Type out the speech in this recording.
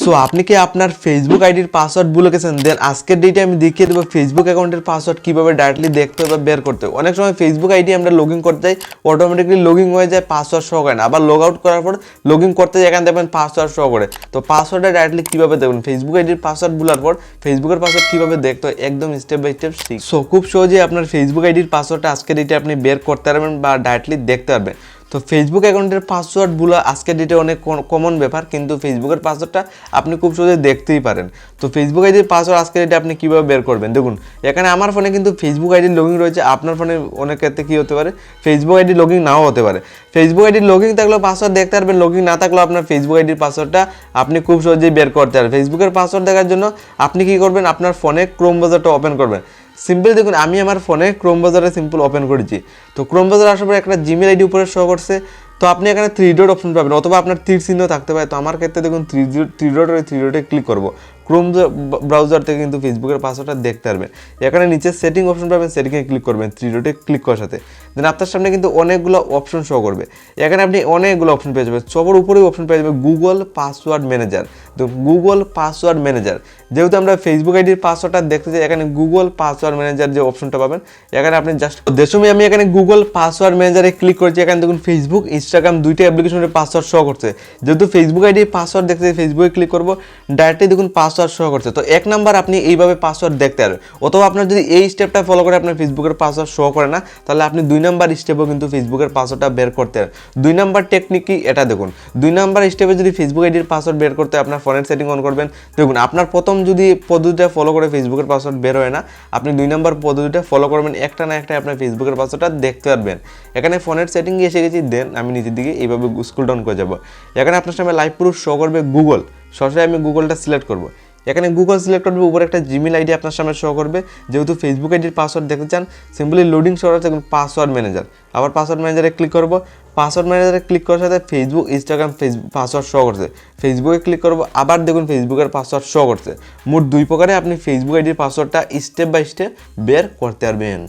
So আপনি কি আপনার ফেসবুক আইডির পাসওয়ার্ড ভুলে গেছেন? দেন আজকের ডেটে আমি দেখিয়ে দেবো ফেসবুক অ্যাকাউন্টের পাসওয়ার্ড কীভাবে ডাইরেক্টলি দেখতে হবে বা বের করতে হবে। অনেক সময় ফেসবুক আইডি আমরা লগ ইন করতে যাই অটোমেটিকলি লগ ইন হয়ে যায় পাসওয়ার্ড শো করে না। আবার লগ আউট করার পর লগ ইন করতে যাই, এখানে দেখবেন পাসওয়ার্ড শো করে। তো পাসওয়ার্ডটা ডাইরেক্টলি কীভাবে দেখবেন? ফেসবুক আইডির পাসওয়ার্ড ভুলার পর ফেসবুকের পাসওয়ার্ড কীভাবে দেখতে হয়? একদম স্টেপ বাই স্টেপ শিখ। সো খুব সহজে আপনার ফেসবুক আইডির পাসওয়ার্ডটা আজকের ডেটে আপনি বের করতে পারবেন বা ডাইরেক্টলি দেখতে পারবেন। তো ফেসবুক অ্যাকাউন্টের পাসওয়ার্ডগুলো আজকের ডেটে অনেক কমন ব্যাপার, কিন্তু ফেসবুকের পাসওয়ার্ডটা আপনি খুব সহজে দেখতেই পারেন। তো ফেসবুক আইডির পাসওয়ার্ড আজকের ডেটে আপনি কীভাবে বের করবেন? দেখুন, এখানে আমার ফোনে কিন্তু ফেসবুক আইডির লগিং রয়েছে, আপনার ফোনে অনেক ক্ষেত্রে কী হতে পারে? ফেসবুক আইডির লগিং নাও হতে পারে। ফেসবুক আইডির লগিং থাকলেও পাসওয়ার্ড দেখতে পারবেন লগিং না থাকলেও আপনার ফেসবুক আইডির পাসওয়ার্ডটা আপনি খুব সহজেই বের করতে পারবেন। ফেসবুকের পাসওয়ার্ড দেখার জন্য আপনি কী করবেন? আপনার ফোনে ক্রোম ব্রাউজারটা ওপেন করবেন। সিম্পল দেখুন, আমি আমার ফোনে ক্রোম ব্রাউজারে সিম্পল ওপেন করেছি। তো ক্রোম ব্রাউজার আসার পরে একটা জিমেল আইডি উপরে শো করছে। তো আপনি এখানে থ্রি ডট অপশন পাবেন, অথবা আপনার তীর চিহ্ন থাকতে পারে। তো আমার ক্ষেত্রে দেখুন থ্রি থ্রি ডট থ্রি ডটে ক্লিক করব। ক্রোম ব্রাউজার থেকে কিন্তু ফেসবুকের পাসওয়ার্ডটা দেখতে পারবেন। এখানে নিচে সেটিং অপশন পাবেন সেটিংয়ে ক্লিক করবেন থ্রি ডটে ক্লিক করার সাথে। দেন আপনার সামনে কিন্তু অনেকগুলো অপশন শো করবে। এখানে আপনি অনেকগুলো অপশন পেয়ে যাবেন। সবার উপরেই অপশন পেয়ে যাবেন গুগল পাসওয়ার্ড ম্যানেজার তো গুগল পাসওয়ার্ড ম্যানেজার যেহেতু আমরা ফেসবুক আইডির পাসওয়ার্ডটা দেখতে চাই, এখানে গুগল পাসওয়ার্ড ম্যানেজার যে অপশনটা পাবেন, এখানে আপনি জাস্ট দেশমে আমি এখানে গুগল পাসওয়ার্ড ম্যানেজারে ক্লিক করেছি। এখানে দেখুন ফেসবুক ইনস্টাগ্রাম দুইটা অ্যাপ্লিকেশনের পাসওয়ার্ড শো করছে। যেহেতু ফেসবুক আইডি পাসওয়ার্ড দেখতে ফেসবুকে ক্লিক করব ডাইরেক্টলি দেখুন পাসওয়ার্ড শো করছে। তো এক নাম্বার আপনি এইভাবে পাসওয়ার্ড দেখতে পারবেন। অথবা আপনার যদি এই স্টেপটা ফলো করে আপনার ফেসবুকের পাসওয়ার্ড শো করে না, তাহলে আপনি দুই নাম্বার স্টেপও কিন্তু ফেসবুকের পাসওয়ার্ডটা বের করতে পারেন দুই নাম্বার টেকনিকই এটা দেখুন। দুই নাম্বার স্টেপে যদি ফেসবুক আইডির পাসওয়ার্ড বের করতে আপনার ফোনের সেটিং অন করবেন। দেখুন, আপনার প্রথম যদি পদ্ধতিটা ফলো করে ফেসবুকের পাসওয়ার্ড বের হয় না, আপনি দুই নম্বর পদ্ধতিটা ফলো করবেন, একটা না একটা আপনার ফেসবুকের পাসওয়ার্ডটা দেখতে পারবেন। এখানে ফোনের সেটিং এসে গেছি দেন আমি নিচের দিকে এইভাবে স্কুল ডাউন করে যাব। এখানে আপনার সামনে লাইভ প্রুফ শো করবে গুগল সরাসরি আমি গুগলটা সিলেক্ট করব। এখানে গুগল সিলেক্ট করবে, উপরে একটা জিমেল আইডি আপনার সামনে শো করবে। যেহেতু ফেসবুক আইডির পাসওয়ার্ড দেখতে চান সিম্পলি লোডিং শো হচ্ছে পাসওয়ার্ড ম্যানেজার আবার পাসওয়ার্ড ম্যানেজারে ক্লিক করব। পাসওয়ার্ড ম্যানেজারে ক্লিক করার সাথে Facebook Instagram Facebook password show করছে। ফেসবুকে ক্লিক করব, আবার দেখুন ফেসবুকের পাসওয়ার্ড শো করছে। মোট দুই প্রকারে আপনি ফেসবুক আইডির পাসওয়ার্ডটা স্টেপ বাই স্টেপ বের করতে পারবেন।